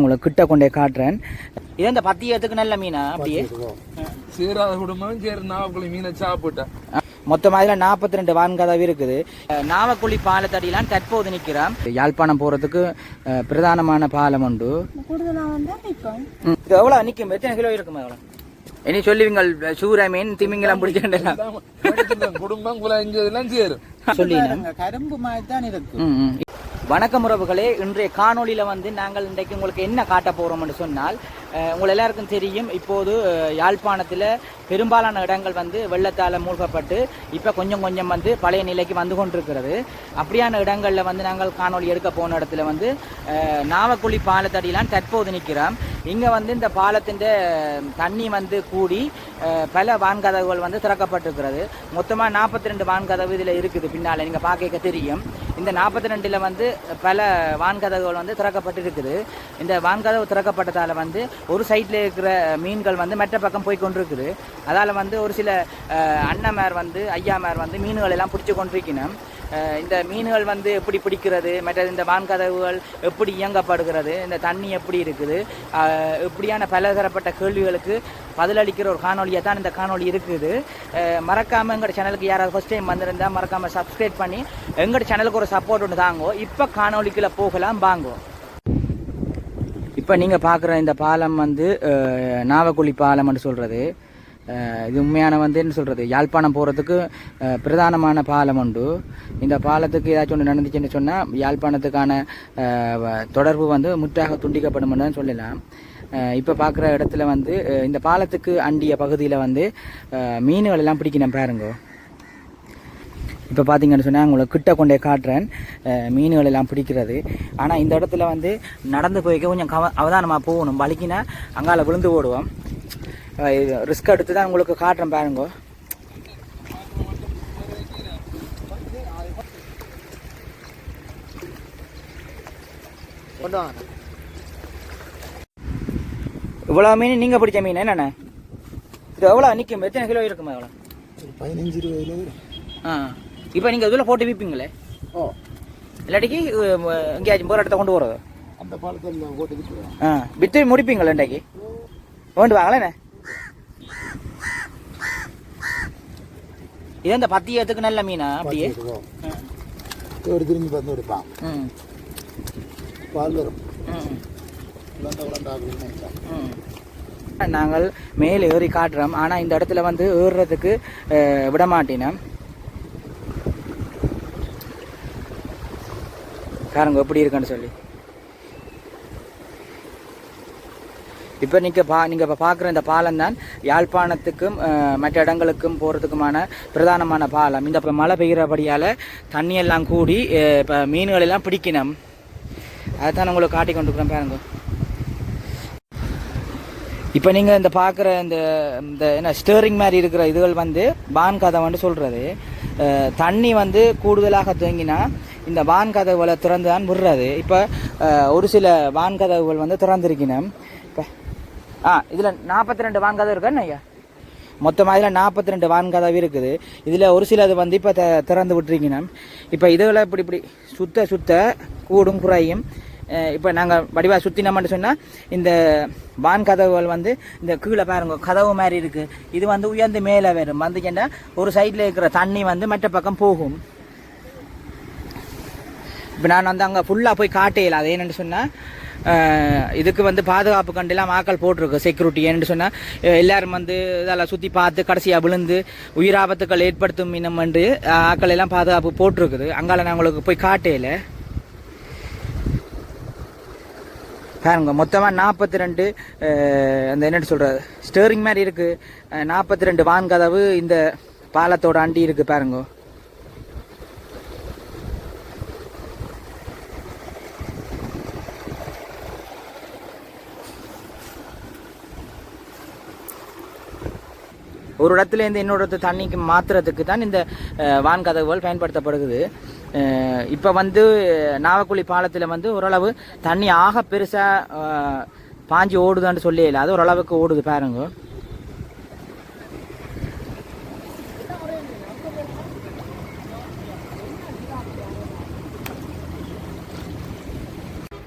உங்களுக்கு கிட்ட கொண்டே காட்டுறேன். இது இந்த பத்தியத்துக்கு நல்ல மீனா அப்படியே? சேராத குடும்பம் சேர நாவக்குழி மீனை சாப்பிட்டேன் மொத்தமாக இதில் நாற்பத்தி ரெண்டு வான்கதவு இருக்குது. நாவக்குழி பாலத்தடியெல்லாம் தற்போது நிற்கிறோம் யாழ்ப்பாணம் போகிறதுக்கு பிரதானமான பாலம் உண்டு. இது எவ்வளோ நிற்கும் எத்தனை கிலோ இருக்குமா எவ்வளோ இனி சொல்லுவீங்கள் சூற மீன் திமிங்கெல்லாம் பிடிச்சிட்டு குடும்பம் குலைஞ்சதெல்லாம் சேரும். சொல்லினேன். கரும்பு மாதிரி தான் இருக்கு ம், ம். வணக்கம் உறவுகளே. இன்றைய காணொலியில் வந்து நாங்கள் இன்றைக்கு உங்களுக்கு என்ன காட்ட போகிறோம்னு சொன்னால் உங்கள் எல்லாருக்கும் தெரியும் இப்போது யாழ்ப்பாணத்தில் பெரும்பாலான இடங்கள் வந்து வெள்ளத்தால் மூழ்கப்பட்டு இப்போ கொஞ்சம் கொஞ்சம் வந்து பழைய நிலைக்கு வந்து கொண்டிருக்கிறது. அப்படியான இடங்களில் வந்து நாங்கள் காணொளி எடுக்க போன இடத்துல வந்து நாவக்குழி பாலத்தடியெல்லாம் தற்போது நிற்கிறோம். இங்கே வந்து இந்த பாலத்தின் தண்ணி வந்து கூடி பல வான்கதவுகள் வந்து திறக்கப்பட்டிருக்கிறது. மொத்தமாக நாற்பத்தி ரெண்டு வான்கதவு இதில் இருக்குது பின்னால் நீங்கள் பார்க்க தெரியும். இந்த நாற்பத்தி ரெண்டில் வந்து பல வான்கதவுகள் வந்து திறக்கப்பட்டிருக்குது. இந்த வான்கதவு திறக்கப்பட்டதால் வந்து ஒரு சைட்டில் இருக்கிற மீன்கள் வந்து மற்ற பக்கம் போய் கொண்டிருக்குது. அதால் வந்து ஒரு சில அண்ணமார் வந்து ஐயாமார் வந்து மீன்கள் எல்லாம் பிடிச்சி கொண்டிருக்கணும் இந்த மீன்கள் வந்து எப்படி பிடிக்கிறது மற்றது இந்த வான்கதவுகள் எப்படி இயங்கப்படுகிறது இந்த தண்ணி எப்படி இருக்குது இப்படியான பலதரப்பட்ட கேள்விகளுக்கு பதிலளிக்கிற ஒரு காணொலியாக தான் இந்த காணொலி இருக்குது. மறக்காமல் எங்கள் சேனலுக்கு யாராவது ஃபஸ்ட் டைம் வந்திருந்தால் மறக்காமல் சப்ஸ்கிரைப் பண்ணி எங்கள் சேனலுக்கு ஒரு சப்போர்ட் ஒன்று தாங்கோ. இப்போ காணொலிக்குள்ளே போகலாம் வாங்கோ. இப்போ நீங்கள் பார்க்குற இந்த பாலம் வந்து நாவக்குழி பாலம்னு சொல்கிறது இது உண்மையான வந்து என்ன சொல்கிறது யாழ்ப்பாணம் போகிறதுக்கு பிரதானமான பாலம் உண்டு. இந்த பாலத்துக்கு ஏதாச்சும் ஒன்று நடந்துச்சுன்னு சொன்னால் யாழ்ப்பாணத்துக்கான வ- தொடர்பு வந்து முற்றாக துண்டிக்கப்படும் தான் சொல்லலாம். இப்போ பார்க்குற இடத்துல வந்து இந்த பாலத்துக்கு அண்டிய பகுதியில் வந்து மீன்கள் எல்லாம் பிடிக்கணும் பாருங்க. இப்போ பார்த்தீங்கன்னு சொன்னால் உங்களை கிட்ட கொண்டே காட்டுறேன். மீன்கள் எல்லாம் பிடிக்கிறது. ஆனால் இந்த இடத்துல வந்து நடந்து போய்க்க கொஞ்சம் கவ அவதானமாக போகணும். வலிக்கினா அங்கால விழுந்து ஓடுவோம். ரிஸ்க் எடுத்து தான் உங்களுக்கு காட்டுறேன் பாருங்க. கொண்டு வாங்க. இவ்வளோ மீன் நீங்கள் பிடிச்ச மீன் என்னண்ணே இது எவ்வளோ நிற்கும் எத்தனை கிலோ இருக்குமா எவ்வளோ பதினஞ்சு இருபது. ஆ. இப்போ நீங்கள் இதில் போட்டு விற்பீங்களே ஓ. இல்லாட்டிக்கு எங்கேயாச்சும் போகிற இடத்த கொண்டு போகிறது அந்த பாலத்தில் போட்டு விட்டுருவேன் ஆ. விற்று முடிப்பீங்களா இன்றைக்கு? கொண்டு வாங்களேண்ணே இது இந்த பத்தியத்துக்கு நல்ல மீனா? அப்படியே? ஒரு திரும்பி வந்து எடுப்பான் பால் வரும். நாங்கள் மேல் ஏறி காட்டுறோம். ஆனால் இந்த இடத்துல வந்து ஏறுறதுக்கு அஹ், விட மாட்டினோம் பாருங்க எப்படி இருக்குன்னு சொல்லி. இப்போ நீங்கள் பா நீங்கள் இப்போ பார்க்குற இந்த பாலம் தான் யாழ்ப்பாணத்துக்கும் மற்ற இடங்களுக்கும் போகிறதுக்குமான பிரதானமான பாலம். இந்த இப்போ மழை பெய்கிறபடியால் தண்ணியெல்லாம் கூடி இப்போ மீன்களெல்லாம் பிடிக்கணும். அதை தான் உங்களுக்கு காட்டி கொண்டு பாருங்க. இப்போ நீங்கள் இந்த பார்க்குற இந்த இந்த என்ன ஸ்டேரிங் மாதிரி இருக்கிற இதுகள் வந்து வான்காதவ வந்து சொல்கிறது தண்ணி வந்து கூடுதலாக தேங்கினா இந்த வான் கதவுகளை திறந்து தான் விடுறது. இப்போ ஒரு சில வான் கதவுகள் வந்து திறந்திருக்கணும் இப்போ ஆ இதில் நாற்பத்தி ரெண்டு வான்கதவு கதவு ஐயா? மொத்தமாக இதில் நாற்பத்தி ரெண்டு வான்கதவு இருக்குது. இதில் ஒரு சிலது வந்து இப்போ த திறந்து விட்டுருக்கணும் இப்போ இதில் இப்படி இப்படி சுத்த சுத்த கூடும் குறையும். இப்போ நாங்கள் வடிவாக சுற்றினோம்னு சொன்னால் இந்த வான் கதவுகள் வந்து இந்த கீழே பாருங்க கதவு மாதிரி இருக்குது இது வந்து உயர்ந்து மேலே வரும். கேட்டால் ஒரு சைடில் இருக்கிற தண்ணி வந்து மற்ற பக்கம் போகும். இப்போ நான் வந்து அங்கே ஃபுல்லாக போய் காட்டையில் அது என்னென்னு சொன்னால் இதுக்கு வந்து பாதுகாப்பு கண்டெல்லாம் ஆக்கள் போட்டிருக்கு செக்யூரிட்டி ஏன்னு சொன்னால் எல்லாரும் வந்து இதெல்லாம் சுற்றி பார்த்து கடைசியாக விழுந்து உயிராபத்துக்கள் ஏற்படுத்தும் இனம் என்று ஆக்கள் எல்லாம் பாதுகாப்பு போட்டிருக்குது. அங்கால நான் உங்களுக்கு போய் காட்டையில் பாருங்க மொத்தமாக நாற்பத்தி ரெண்டு அந்த என்ன சொல்கிறது ஸ்டேரிங் மாதிரி இருக்குது நாற்பத்தி ரெண்டு வான்கதவு இந்த பாலத்தோட அண்டி இருக்குது பாருங்க. ஒரு இடத்துலேருந்து இன்னொரு இடத்து தண்ணிக்கு மாற்றுறதுக்கு தான் இந்த வான் கதவுகள் பயன்படுத்தப்படுகிறது இப்போ வந்து நாவக்குழி பாலத்தில் வந்து ஓரளவு தண்ணி ஆக பெருசாக பாஞ்சி ஓடுதான்னு சொல்லி இல்லை. அது ஓரளவுக்கு ஓடுது பாருங்க.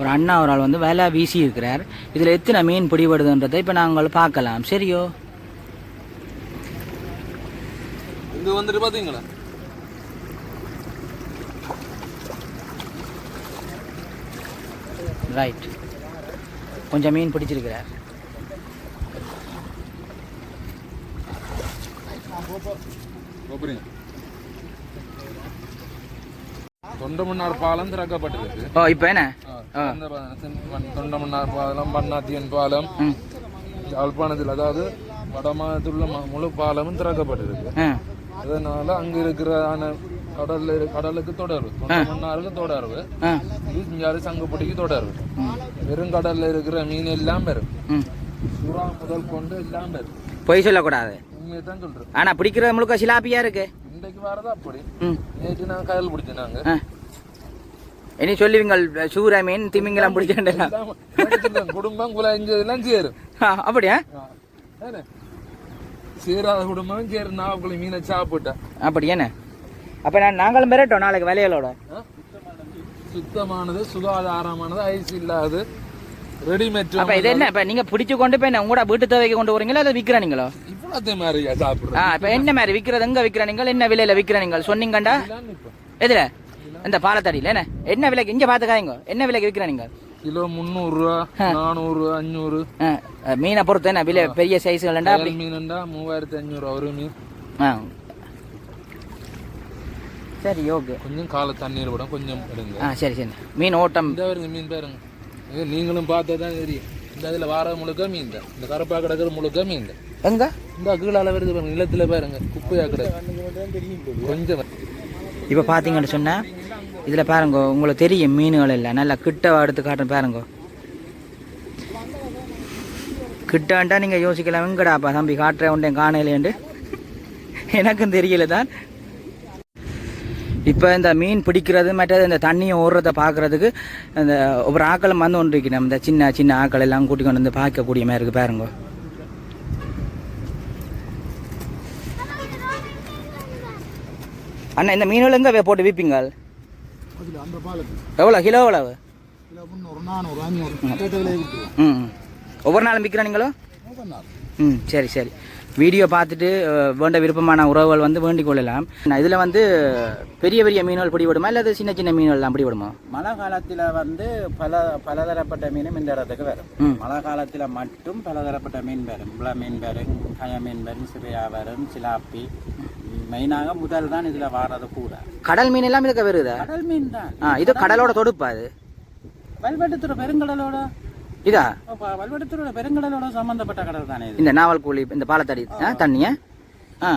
ஒரு அண்ணா ஒரு ஆள் வந்து வேலை வீசி இருக்கிறார் இதில் எத்தனை மீன் பிடிபடுதுன்றதை இப்போ நாங்கள் பார்க்கலாம். சரியோ? இங்க வந்துட்டு பாத்தீங்களா ரைட் கொஞ்சம் மீன் பிடிச்சிருக்கிறார் தொண்டமன்னார் பாலம் திறக்கப்பட்டிருக்கு ஓ இப்போ என்ன தொண்டமன்னார் பாலம் பண்ணாத்தியன் பாலம் யாழ்ப்பாணத்தில் அதாவது வடமாநிலத்தில் உள்ள முழு பாலமும் திறக்கப்பட்டிருக்கு அதனால அங்க இருக்கிற ஆன கடல்ல கடலுக்கு தொடர்பு தொண்டமன்னாருக்கு தொடர்பு இங்காரு சங்குப்பட்டிக்கு தொடர்பு பெருங்கடல்ல இருக்கிற மீன் எல்லாம் பெறும் ம் சுறா முதல் கொண்டு எல்லாம் பெறும் பொய் சொல்லக்கூடாது உண்மையை தான் சொல்றேன் ஆனால் பிடிக்கிறது முழுக்க சிலாப்பியா இருக்கு இன்றைக்கு வரதா அப்படி நேற்று நான் கயல் பிடிச்சினாங்க ஆ இனி சொல்லுவீங்கள் சூற மீன் திமிங்கலம் பிடிச்சேன் குடும்பம் குலாஞ்சதெல்லாம் சேரும் அப்படியா? சேராத குடும்பம் சேரும் நாவக்குள்ள மீனை சாப்பிட்டா. அப்படி என்ன அப்போ நான் நாங்களும் மிரட்டோம் நாளைக்கு விலைகளோட ஆ? சுத்தமானது சுகாதாரமானது ஐஸ் இல்லாது ரெடிமேட் அப்ப இது என்ன? இப்ப நீங்க பிடிச்சு கொண்டு போய் என்ன உங்களோட வீட்டு தேவைக்கு கொண்டு வரீங்களா அதை விற்கிறீங்களோ இவ்வளவு மாதிரியா சாப்பிடுறேன் ஆ இப்ப என்ன மாதிரி விற்கிறது எங்க விற்கிறீங்க என்ன விலையில விற்கிறீங்க சொன்னீங்கண்டா? எதுல? இந்த பாலத்தடியில என்ன? என்ன விலைக்கு இங்க பாத்துக்காதீங்க. என்ன விலைக்கு விற்கிறீங்க கிலோ முந்நூறு ரூபா நானூறு அஞ்சூறு. மீனை பொறுத்து என்ன? விலை பெரிய சைஸ்கள்ண்டா மீன்டா மூவாயிரத்தி அஞ்சூறு ஒரு மீன். ஆ. சரி ஓகே கொஞ்சம் கால தண்ணீர் விட கொஞ்சம் எடுங்க. ஆ சரி சரி. மீன் ஓட்டம். இந்த பாருங்க மீன் பாருங்க. இது நீங்களும் பார்த்தா தான் தெரியும். இந்த இதுல வார முழுக்க மீன் தான். இந்த கருப்பா கிடக்குற முழுக்க மீன் தான். எங்க? இந்த கீழால வருது பாருங்க நிலத்துல பாருங்க குப்பையா கிடக்கு. கொஞ்சம் இப்போ பார்த்தீங்கன்னு சொன்னா இதில் பாருங்க உங்களுக்கு தெரியும் மீன்கள் இல்லை நல்லா கிட்ட எடுத்து காட்டுறேன் பாருங்க. கிட்டாண்டா நீங்கள் யோசிக்கலாம் எங்கடாப்பா தம்பி காட்டுற உண்டே காணலையேண்டு. எனக்கும் தெரியல தான். இப்போ இந்த மீன் பிடிக்கிறது மற்றது இந்த தண்ணியை ஓடுறத பார்க்கறதுக்கு அந்த ஒவ்வொரு ஆக்களும் வந்து ஒன்று இருக்கணும் இந்த சின்ன சின்ன ஆக்கள் எல்லாம் கூட்டி கொண்டு வந்து பார்க்கக்கூடிய மாதிரி இருக்கு பாருங்க. அண்ணா இந்த மீன்கள் எங்கே போட்டு பாலத்தில் எவ்வளோ கிலோ எவ்வளவு? ம். ஒவ்வொரு நாளும் மூணு ம் சரி சரி. வீடியோ பார்த்துட்டு வேண்ட விருப்பமான உறவுகள் வந்து வேண்டிக் கொள்ளலாம். இதில் வந்து பெரிய பெரிய மீன்கள் பிடிபடுமா இல்லை சின்ன சின்ன மீன்கள்லாம் பிடிபடுமா? மழை காலத்தில் வந்து பல பலதரப்பட்ட மீனும் இந்த இடத்துக்கு வரும். மழை காலத்தில் மட்டும் பலதரப்பட்ட மீன் வரும். புல மீன் வரும் கய மீன் வரும் சிவையா வரும் சிலாப்பி. மெயினாக முதல் தான் இதில் வாரது கூட. கடல் மீன் எல்லாம் இதுக்கு வருதா? கடல் மீன் தான். இது கடலோட தொடுப்பா அது? வல்வெட்டுத்துறை பெருங்கடலோட இதா? வல்வெட்டுத்துறை பெருங்கடலோட சம்பந்தப்பட்ட கடல் தானே இந்த நாவல் கூலி இந்த பாலத்தடி தண்ணியா? ஆ.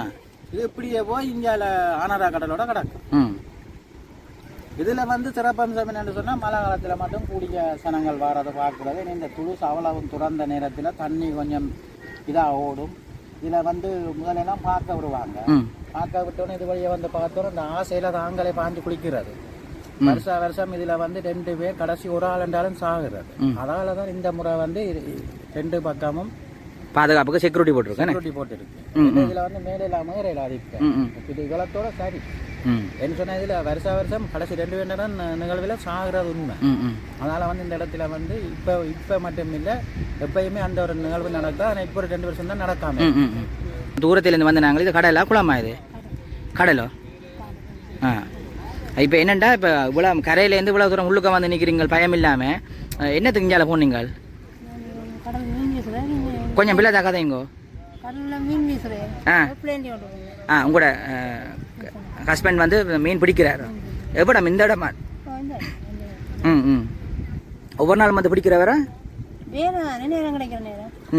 இது இப்படியே போய் இந்தியாவில் ஆனரா கடலோட கிடக்கும் ம். இதில் வந்து சிறப்பம்சம் என்னன்னு சொன்னால் மழை காலத்தில் மட்டும் கூடிய சனங்கள் வாரதை பார்க்குறது. இந்த துளுசு அவ்வளவு துறந்த நேரத்தில் தண்ணி கொஞ்சம் இதாக ஓடும். இதில் வந்து முதலெல்லாம் பார்க்க விடுவாங்க. பார்க்க விட்டோன்னே இது வழியாக வந்து பார்த்தோம் இந்த ஆசையில் தாங்களே பாஞ்சு குளிக்கிறது. வருஷா வருஷம் இதில் வந்து ரெண்டு பேர் கடைசி ஒரு ஆள் என்றாலும் சாகுறது. அதால தான் இந்த முறை வந்து ரெண்டு பக்கமும் பாதுகாப்புக்கு செக்யூரிட்டி போட்டிருக்கேன் செக்யூரிட்டி போட்டுருக்கு. இதில் வந்து மேலே இல்லாமல் மேலே அதிக ம் ம். இது இவ்வளத்தோட சரி. என்ன சொன்னால் இதில் வருஷா வருஷம் கடைசி ரெண்டு பேர் தான் நிகழ்வில் சாகுறது உண்மை. அதனால் வந்து இந்த இடத்துல வந்து இப்போ இப்போ மட்டும் இல்லை எப்பயுமே அந்த ஒரு நிகழ்வு நடக்கா ஆனால் இப்போ ஒரு ரெண்டு வருஷம் தான் நடக்காம. தூரத்துலேருந்து வந்து நாங்கள் இது கடலா குளமா இது? கடலோ? ஆ. இப்போ என்னண்டா இப்போ இவ்வளோ கரையிலேருந்து இவ்வளோ தூரம் உள்ளுக்க வந்து நிற்கிறீங்க பயம் இல்லாமல் என்னத்துக்கு இஞ்சால போனீங்கள்? கொஞ்சம் பிள்ளை தாக்காதீங்கோ கடலில் ஆ. ஆ உங்களோட ஹஸ்பண்ட் வந்து மீன் பிடிக்கிறாரு. எப்படா இந்த இடமா? ம் ம். ஒவ்வொரு நாளும் வந்து பிடிக்கிறவரா?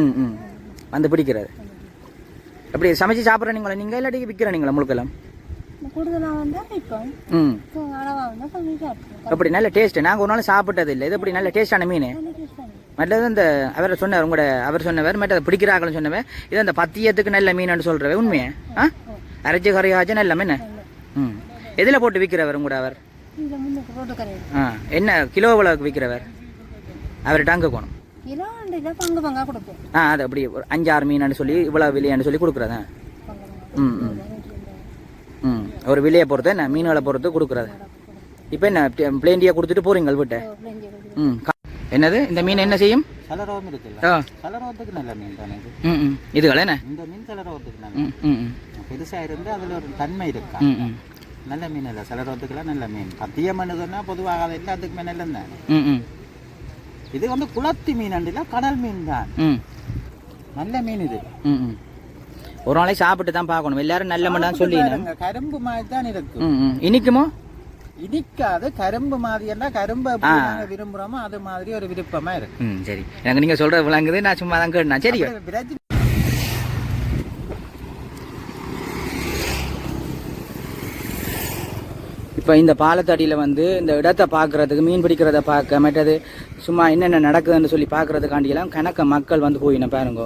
ம் ம். வந்து பிடிக்கிறாரு எப்படி சமைச்சு சாப்பிட்றீங்களா நீங்கள்? இல்லாட்டி விற்கிறீங்களா முழுக்கெல்லாம்? அப்படி நல்ல டேஸ்ட் நாங்கள் ஒரு நாள் சாப்பிட்டது இல்லை இது எப்படி நல்ல டேஸ்டான மீன்? மற்றது இந்த அவர் சொன்னார் உங்களோட அவர் சொன்னவர் மற்ற பிடிக்கிறாங்கன்னு சொன்னவர். இது அந்த பத்தியத்துக்கு நல்ல மீன் சொல்கிறவர் உண்மையே? ஆ அரைச்சி கரையாச்சும் நல்ல மீன். ம். எதில் போட்டு விற்கிறவர் உங்களோட அவர்? ஆ. என்ன கிலோ எவ்வளோக்கு விற்கிறவர் அவர் டங்கு கோணும். ஆ அது அப்படி அஞ்சாறு மீனான்னு சொல்லி இவ்வளோ விலையான்னு சொல்லி கொடுக்குறதா? ம் ம். ஒரு விலையை பொறுத்து என்ன மீன்களை பொறுத்து கொடுக்குறது இப்போ என்ன பிளேண்டியாக கொடுத்துட்டு போறீங்க வீட்டை ம் என்னது இந்த மீன் என்ன செய்யும்? சலரோகம் இருக்குல்ல? ஆ. சலரோகத்துக்கு நல்ல மீன் தானே இது? ம் ம். இதுகள் என்ன? இந்த மீன் சலரோகத்துக்கு நல்ல ம் ம் ம். பெருசா இருந்து அதுல ஒரு தன்மை இருக்கா? ம் ம். நல்ல மீன் இல்லை சலரோகத்துக்குலாம் நல்ல மீன். பத்தியம்னு சொன்னா பொதுவாக அது எல்லாத்துக்குமே நல்ல தானே. ம் இது வந்து குளத்து மீன் அண்டில கடல் மீன் தான். ம். நல்ல மீன் இது. ம் ம். ஒரு நாளைக்கு சாப்பிட்டு தான் பார்க்கணும். எல்லாரும் நல்ல சொல்லிடணும் பாருங்க, கரும்பு மாதிரி தான் இருக்கு. இனிக்குமோ? இனிக்காது கரும்பு மாதிரி எல்லாம் கரும்பு. நாங்க விரும்புறோமோ அது மாதிரி ஒரு விருப்பமா இருக்கு. ம் சரி. எனக்கு நீங்கள் சொல்கிறது விளங்குது நான் சும்மா தான் கேட்டேன். சரி. இப்போ இந்த பாலத்தடியில் வந்து இந்த இடத்தை பார்க்குறதுக்கு மீன் பிடிக்கிறத பார்க்க மற்றது சும்மா என்னென்ன நடக்குதுன்னு சொல்லி பார்க்குறதுக்காண்டியெல்லாம் கணக்க மக்கள் வந்து போயின பாருங்க.